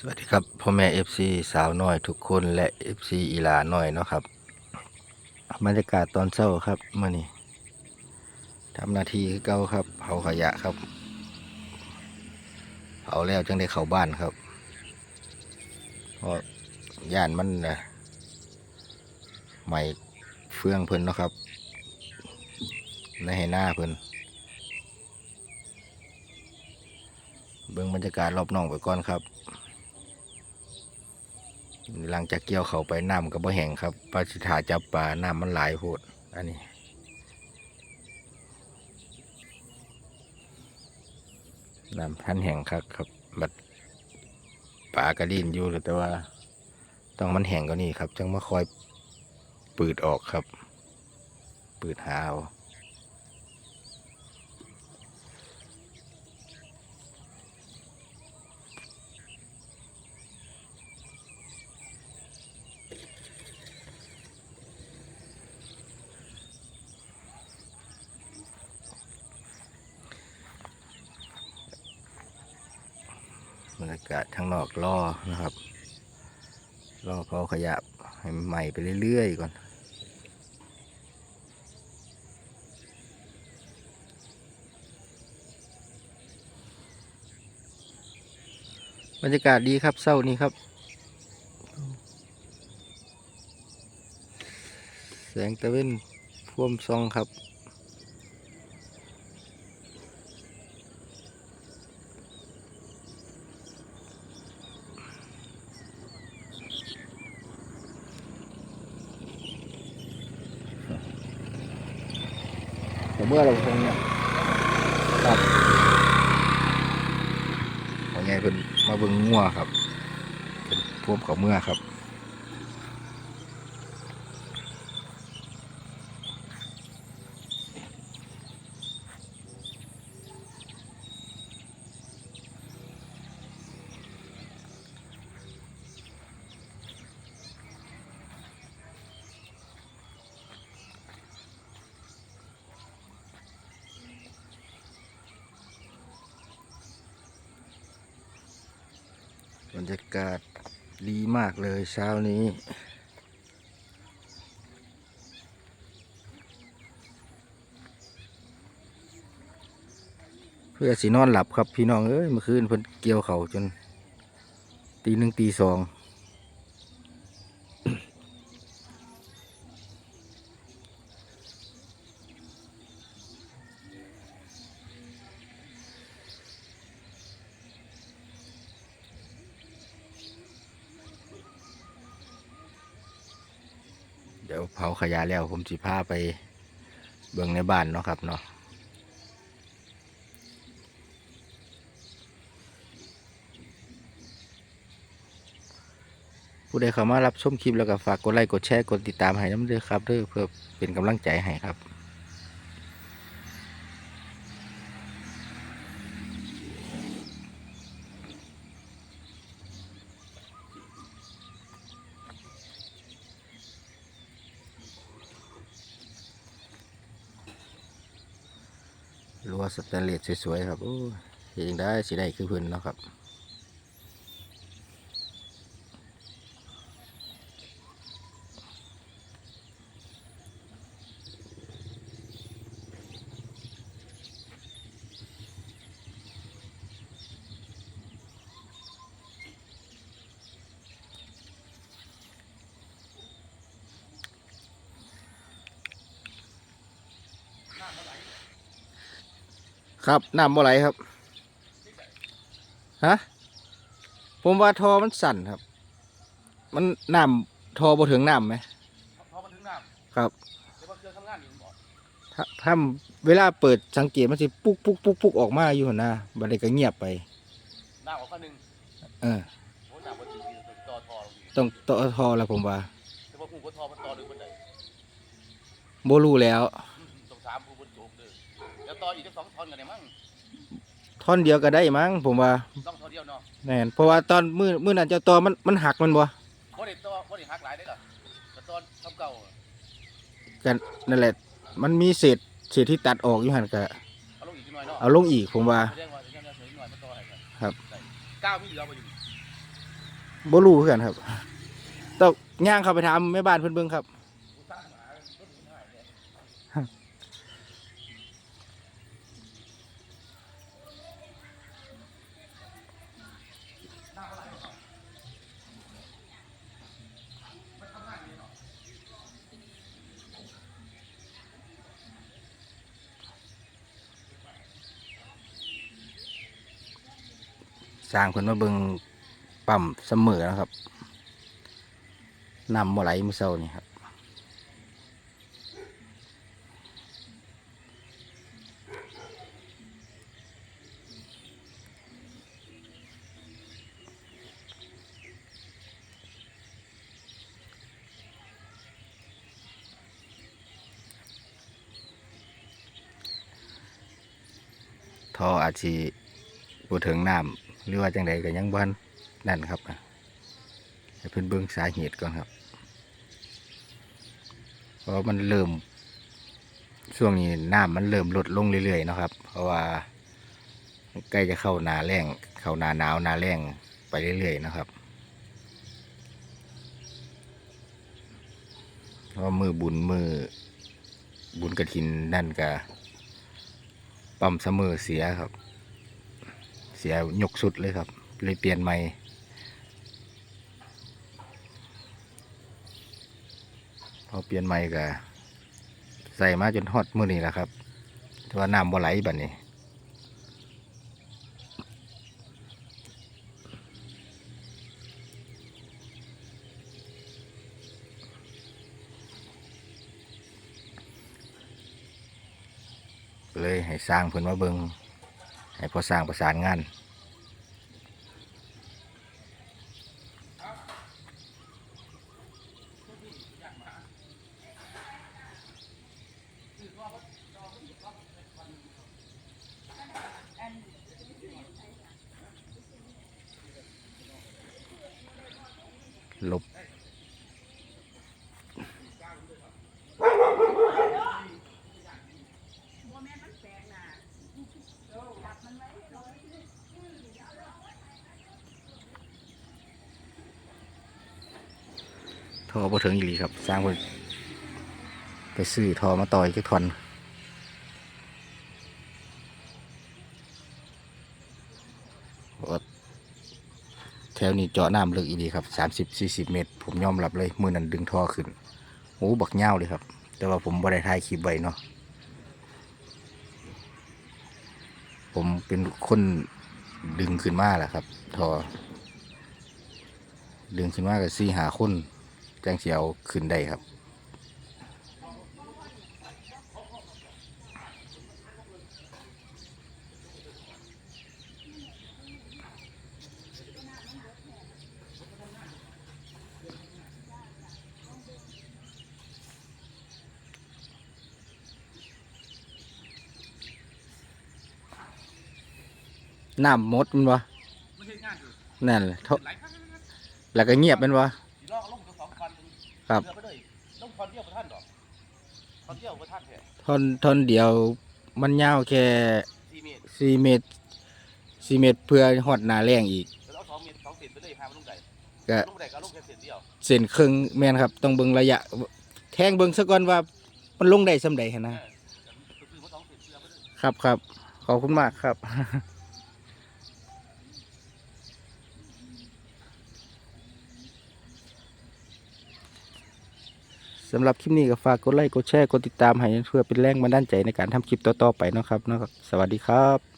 สวัสดีครับพ่อแม่ FC สาวน้อยทุกคนและ FC อีหลาน้อยเนาะครับบรรยากาศตอนเช้าครับเมื่อนี้ทำหนาทีคือเก่าครับเผาขยะครับเผาแล้วจึงได้เข้าบ้านครับเพราะย่านมันนะใหม่เฟื่องเพิ่นเนาะครับในให้หน้าเพิ่นเบิ่งบรรยากาศรอบนอกไปก่อนครับ หลังจากเกี่ยวเขาไปน้ำก็บ่แห้งครับปลาสิถาจับปลาน้ำมันหลายโพดอันนี้น้ำพันแห้งครับครับบัดปลากระดิ่นอยู่แต่ว่า ต้องมันแห้งกว่านี้ครับ จังมาคอยปืดออกครับ ปืดหาเอา บรรยากาศข้างนอกล่อนะครับล่อเผาขยะให้ใหม่ไปเรื่อยๆก่อนบรรยากาศดีครับเศร้านี้ครับ แสงตะเวนพ่วมซองครับ เมื่อเราคงเนี่ยครับพอไงเป็นมาเบิ่งงัวครับ เป็นพวมเขาเมื่อครับ รรยากาศดีมากเลยเช้านี้ เพื่อสีนอนหลับครับพี่น้องเอ้ยเมื่อคืนเพิ่นเกี่ยวเข่าจน ตีหนึ่งตีสอง เดี๋ยวเผาขยะแล้วผมสิพาไปเบิ่งในบ้านเนาะครับเนาะผู้ใดเข้ามารับชมคลิปแล้วก็ฝากกดไลค์กดแชร์กดติดตามให้น้ำเด้อครับเด้อเพื่อเป็นกำลังใจให้ครับ รั้วสแตนเลสสวยๆครับโอ้ยเฮ็ดจังได้สีได้คือเพิ่นเนาะครับ ครับน้ำบ่ไหลครับฮะผมว่าทอมันสั่นครับ มันน้ำทอบ่ถึงน้ำไหมพอมาถึงน้ครับำเดี๋ยวพอเครื่องทำงานอยู่บอกถ้าถ้าเวลาเปิดสังเกตมันสิปุ๊กปุ๊กปุ๊กปุ๊กออกมาอยู่หั่นนะบัดนี้ก็เงียบไปน้ำออกข้างหนึ่งเออโอ้น้ำบนจีนต่อทอลงอีกต้องต่อทอแล้วผมว่าแต่ว่าผู้บนทอมันต่อหนึ่งบนไหนบ่รู้แล้ว ต้องสามผู้บนโจก เลยแล้วต่ออีกแค่สองท่อนกันเนี่ยมั้งท่อนเดียวก็ได้มั้งผมว่าต้องท่อนเดียวเนาะแน่นเพราะว่าตอนมือมือนั้นเจ้าตอมันมันหักมันบ่บ่ได้ต่อบ่ได้หักหลายได้หรอแต่ตอนทำเก่ากันนั่นแหละ มันมีเศษเศษที่ตัดออกอยู่หั่นก็เอาลงอีกทีหน่อยเนาะเอาลงอีกผมว่า เรียกว่าจะยังจะสวยหน่อยมาต่อให้กันครับ ได้ก้าวมีเหลือมาอยู่นี่บ่รู้คือกันครับต้องย่างเข้าไปถามแม่บ้านเพิ่นเบิ่งครับ สร้างเพิ่นมาเบิงปั๊มเสมอนะครับน้ำบ่ไหลมือเช้านี่ครับทออาจสิบ่ถึงน้ำ หรือว่าจังใดก็ยังบ่ทันนั่นครับให้เพิ่นเบิ่งสาเหตุก่อนครับเพราะมันเริ่มช่วงนี้น้ำมันเริ่มลดลงเรื่อยๆนะครับ เพราะว่าใกล้จะเข้านาแรงเข้านาหนาวนาแรงไปเรื่อยๆนะครับเพราะมือบุญมือบุญกระถินนั่นก็ปั๊มเสมอเสียครับ เสียหยกสุดเลยครับ เลยเปลี่ยนใหม่พอเปลี่ยนใหม่ก็ใส่มาจนฮอดมือนี้แหละครับแต่ว่าน้ำบ่ไหลบัดนี้เลยให้สร้างเพิ่นมาเบิง ให้พอสร้างประสานงานลบ ทอบ่ถึงอีหลีครับ สร้างเพิ่นไปซื้อทอมาต่อยจักทอนแถวนี้เจาะน้ำลึกอีหลีครับสามสิบสี่สิบเมตร ผมยอมรับเลย มือนั้นดึงท่อขึ้นโอ้บักเง่าเลยครับ แต่ว่าผมบ่ได้ถ่ายคลิปไว้เนาะผมเป็นคนดึงขึ้นมาแหละครับ ทอ ดึงขึ้นมากับสี่หาคน จังเสียวขึ้นได้ครับ น้ำหมดมันวะไม่ใช่งานอยู่นั่นแหละเท่าไหลครับแล้วก็เงียบแมันวะ ครับ เรือไปเลยลงคอนเดียวประท่านดอกคอนเดียวประท่านแค่ท่อนท่อนเดียวมันยาวแค่สี่เมตรสี่เมตรสี่เมตรเพื่อหอดหนาแรงอีก แล้วเอาสองเมตรสองเศษไปเลยพามันลงใดก็ ลงใดก็ลงแค่เศษเดียว เส้นครึ่งแม่นครับ ต้องเบิ่งระยะ แทงเบิ่งซะก่อนว่ามันลงได้สำใดหั้นเอนะอก็คือว่าสองเศษเรือไปเลย ครับครับขอบคุณมากครับ สำหรับคลิปนี้ก็ฝากกดไลค์กดแชร์กดติดตามให้เพื่อเป็นแรงบันดาลใจในการทำคลิปต่อๆไปนะครับนะครับ สวัสดีครับ